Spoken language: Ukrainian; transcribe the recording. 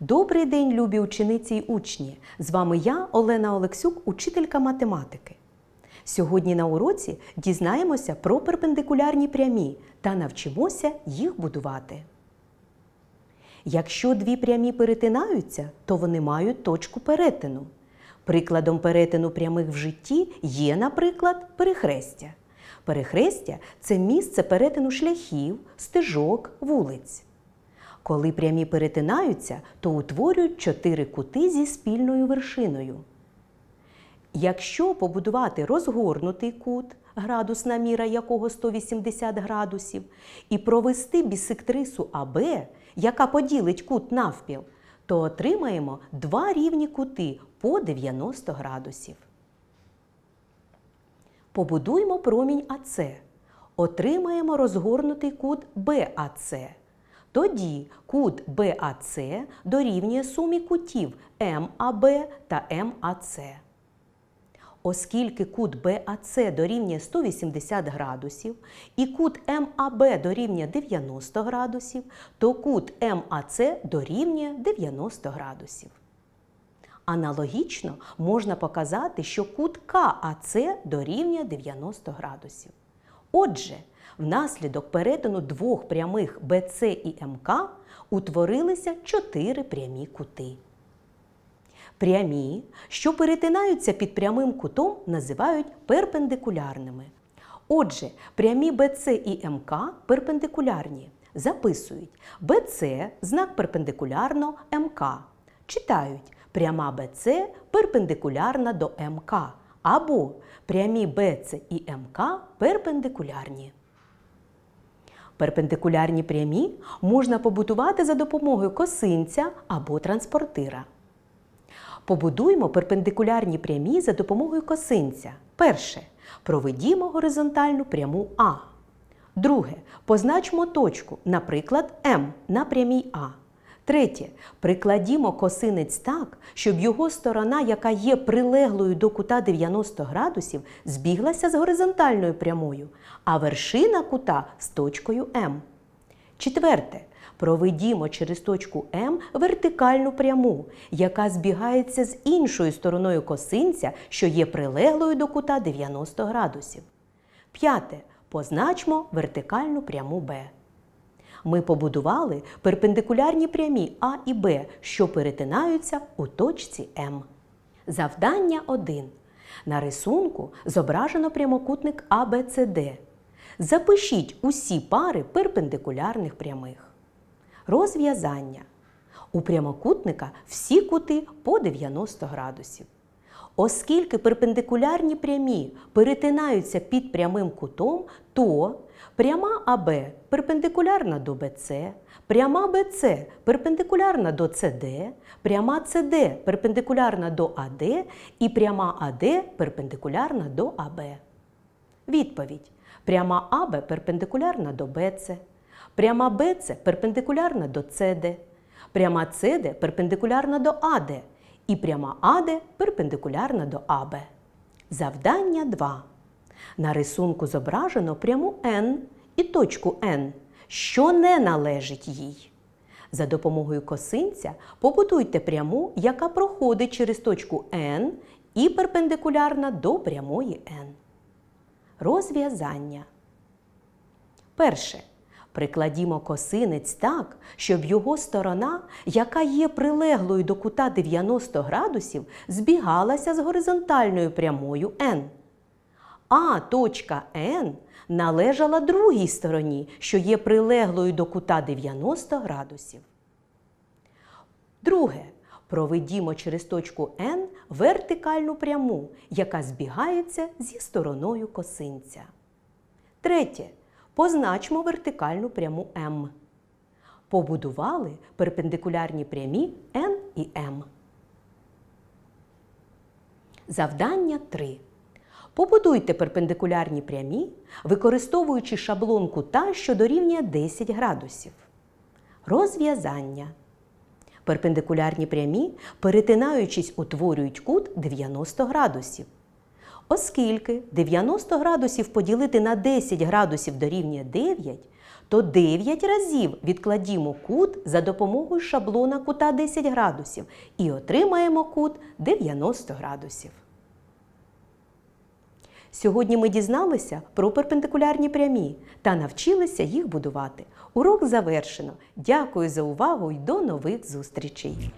Добрий день, любі учениці й учні! З вами я, Олена Олексюк, учителька математики. Сьогодні на уроці дізнаємося про перпендикулярні прямі та навчимося їх будувати. Якщо дві прямі перетинаються, то вони мають точку перетину. Прикладом перетину прямих в житті є, наприклад, перехрестя. Перехрестя це місце перетину шляхів, стежок, вулиць. Коли прямі перетинаються, то утворюють чотири кути зі спільною вершиною. Якщо побудувати розгорнутий кут, градусна міра якого 180 градусів, і провести бісектрису АБ, яка поділить кут навпіл, то отримаємо два рівні кути по 90 градусів. Побудуємо промінь АЦ. Отримаємо розгорнутий кут БАЦ. Тоді кут БАЦ дорівнює сумі кутів МАБ та МАЦ. Оскільки кут БАЦ дорівнює 180 градусів і кут МАБ дорівнює 90 градусів, то кут МАЦ дорівнює 90 градусів. Аналогічно можна показати, що кут КАЦ дорівнює 90 градусів. Отже, внаслідок перетину двох прямих БЦ і МК утворилися чотири прямі кути. Прямі, що перетинаються під прямим кутом, називають перпендикулярними. Отже, прямі БЦ і МК перпендикулярні. Записують BC знак перпендикулярно МК. Читають пряма БЦ перпендикулярна до МК. Або прямі БЦ і МК перпендикулярні. Перпендикулярні прямі можна побудувати за допомогою косинця або транспортира. Побудуємо перпендикулярні прямі за допомогою косинця. Перше. Проведімо горизонтальну пряму А. Друге. Позначмо точку, наприклад, М на прямій А. Третє. Прикладімо косинець так, щоб його сторона, яка є прилеглою до кута 90 градусів, збіглася з горизонтальною прямою, а вершина кута з точкою М. Четверте. Проведімо через точку М вертикальну пряму, яка збігається з іншою стороною косинця, що є прилеглою до кута 90 градусів. П'яте. Позначмо вертикальну пряму Б. Ми побудували перпендикулярні прямі А і Б, що перетинаються у точці М. Завдання 1. На рисунку зображено прямокутник ABCD. Запишіть усі пари перпендикулярних прямих. Розв'язання. У прямокутника всі кути по 90 градусів. Оскільки перпендикулярні прямі перетинаються під прямим кутом, то пряма АБ перпендикулярна до БЦ, пряма БЦ перпендикулярна до СД, пряма СД перпендикулярна до АД і пряма АД перпендикулярна до АБ. Відповідь. Пряма АБ перпендикулярна до БЦ, пряма БЦ перпендикулярна до СД, пряма СД перпендикулярна до АД і пряма АД перпендикулярна до АБ. Завдання 2. На рисунку зображено пряму N і точку N, що не належить їй. За допомогою косинця побудуйте пряму, яка проходить через точку N і перпендикулярна до прямої N. Розв'язання. Перше. Прикладімо косинець так, щоб його сторона, яка є прилеглою до кута 90 градусів, збігалася з горизонтальною прямою n. А точка n належала другій стороні, що є прилеглою до кута 90 градусів. Друге. Проведімо через точку N вертикальну пряму, яка збігається зі стороною косинця. Третє. Позначмо вертикальну пряму М. Побудували перпендикулярні прямі N і М. Завдання 3. Побудуйте перпендикулярні прямі, використовуючи шаблон кута, що дорівнює 10 градусів. Розв'язання. Перпендикулярні прямі, перетинаючись, утворюють кут 90 градусів. Оскільки 90 градусів поділити на 10 градусів дорівнює 9, то 9 разів відкладімо кут за допомогою шаблона кута 10 градусів і отримаємо кут 90 градусів. Сьогодні ми дізналися про перпендикулярні прямі та навчилися їх будувати. Урок завершено. Дякую за увагу і до нових зустрічей!